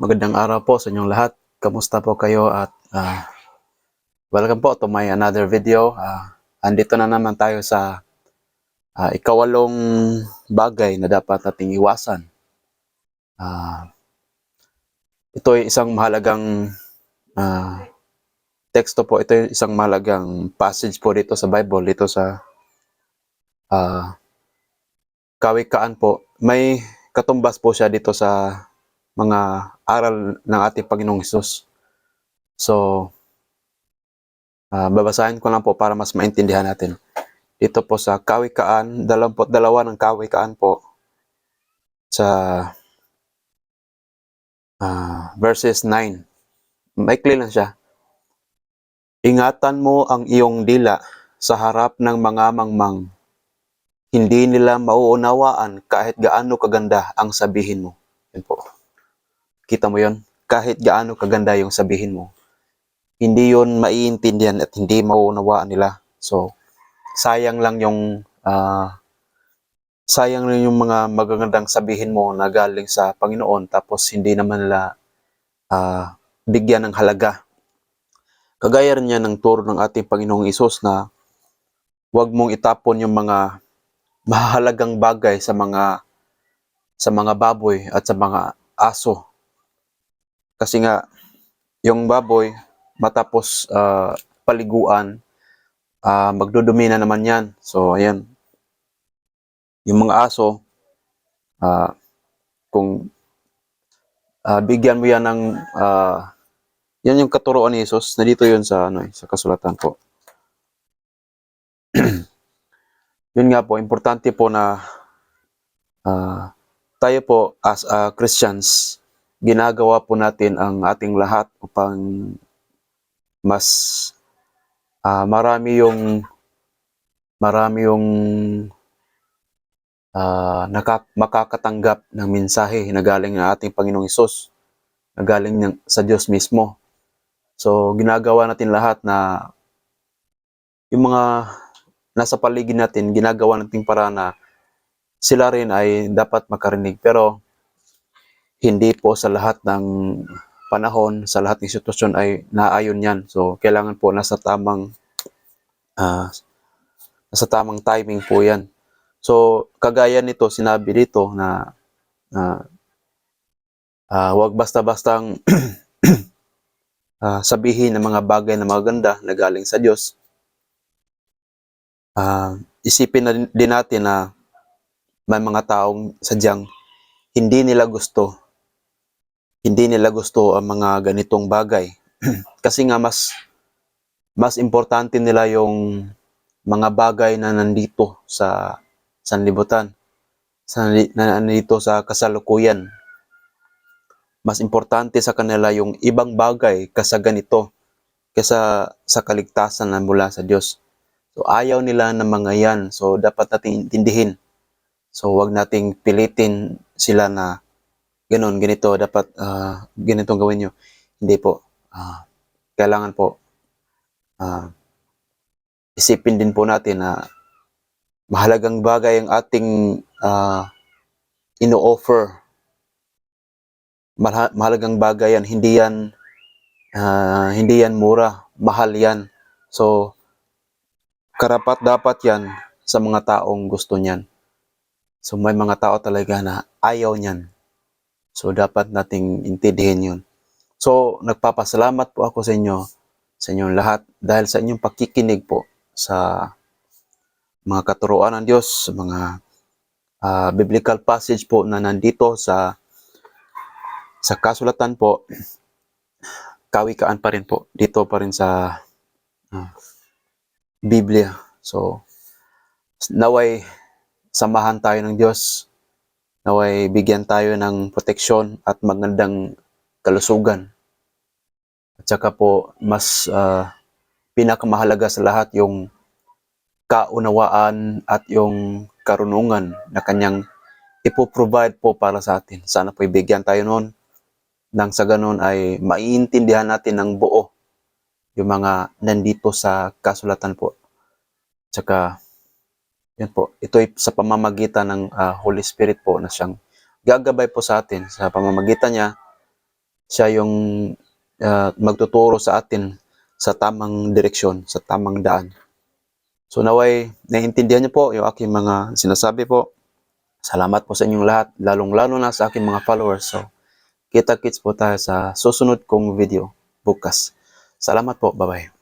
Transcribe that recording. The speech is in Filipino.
Magandang araw po sa inyong lahat. Kamusta po kayo at ah, welcome po to my another video. Ah, andito na naman tayo sa ah, ikawalong bagay na dapat nating iwasan. Ah, ito ay isang mahalagang ah, teksto po. Ito ay isang mahalagang passage po dito sa Bible, dito sa ah, Kawikaan po. May katumbas po siya dito sa mga aral ng ating Panginoong Hesus. So, ah, babasahin ko lang po para mas maintindihan natin. Dito po sa Kawikaan, dalawamput dalawa ng Kawikaan po sa ah, verses 9. Maikli lang siya. Ingatan mo ang iyong dila sa harap ng mga mangmang. Hindi nila mauunawaan kahit gaano kaganda ang sabihin mo. Yan po. Kita mo yon Kahit gaano kaganda yung sabihin mo, hindi yon maiintindihan at hindi mauunawaan nila. So, sayang lang yung ah, sayang lang yung mga magagandang sabihin mo na galing sa Panginoon tapos hindi naman nila ah, bigyan ng halaga. Kagaya rin yan ng turo ng ating Panginoong Isus na huwag mong itapon yung mga mahalagang bagay sa mga sa mga baboy at sa mga aso kasi nga, yung baboy, matapos ah, paliguan, ah, magdudumi na naman yan. So, ayan. Yung mga aso, ah, kung ah, bigyan mo yan ng, ah, yan yung katuroan ni Jesus, nandito yun sa, ano, eh, sa kasulatan po. yun nga po, importante po na ah, tayo po as ah, Christians, ginagawa po natin ang ating lahat upang mas ah, marami yung marami yung ah, naka, makakatanggap ng mensahe na galing ng ating Panginoong Isus, na galing ng, sa Diyos mismo. So, ginagawa natin lahat na yung mga nasa paligid natin, ginagawa natin para na sila rin ay dapat makarinig. Pero, hindi po sa lahat ng panahon, sa lahat ng sitwasyon ay naayon yan. So, kailangan po nasa tamang ah, nasa tamang timing po yan. So, kagaya nito, sinabi dito na na ah, wag basta-bastang ah, sabihin ng mga bagay na maganda na galing sa Diyos. Ah, isipin na din natin na may mga taong sadyang hindi nila gusto hindi nila gusto ang mga ganitong bagay. Kasi nga mas mas importante nila yung mga bagay na nandito sa sanlibutan. Sa na nandito sa kasalukuyan. Mas importante sa kanila yung ibang bagay kasa ganito kaysa sa kaligtasan na mula sa Diyos. So ayaw nila ng mga yan. So dapat nating intindihin. So wag nating pilitin sila na ganun, ganito, dapat ah, ganitong gawin nyo. Hindi po. Ah, kailangan po ah, isipin din po natin na mahalagang bagay ang ating ah, ino-offer. Maha- mahalagang bagay yan. Hindi yan ah, hindi yan mura. Mahal yan. So, karapat dapat yan sa mga taong gusto niyan. So, may mga tao talaga na ayaw niyan. So, dapat nating intindihin yun. So, nagpapasalamat po ako sa inyo, sa inyong lahat, dahil sa inyong pakikinig po sa mga katuruan ng Diyos, sa mga ah, biblical passage po na nandito sa sa kasulatan po, kawikaan pa rin po, dito pa rin sa ah, Biblia. So, naway samahan tayo ng Diyos naway bigyan tayo ng proteksyon at magandang kalusugan. At saka po, mas ah, pinakamahalaga sa lahat yung kaunawaan at yung karunungan na kanyang ipoprovide po para sa atin. Sana po ibigyan tayo noon nang sa ganun ay maiintindihan natin ng buo yung mga nandito sa kasulatan po. Tsaka yan po. Ito ay sa pamamagitan ng ah, Holy Spirit po na siyang gagabay po sa atin. Sa pamamagitan niya, siya yung ah, magtuturo sa atin sa tamang direksyon, sa tamang daan. So naway, naiintindihan niyo po yung aking mga sinasabi po. Salamat po sa inyong lahat, lalong-lalo na sa aking mga followers. So, kita-kits po tayo sa susunod kong video bukas. Salamat po, bye-bye.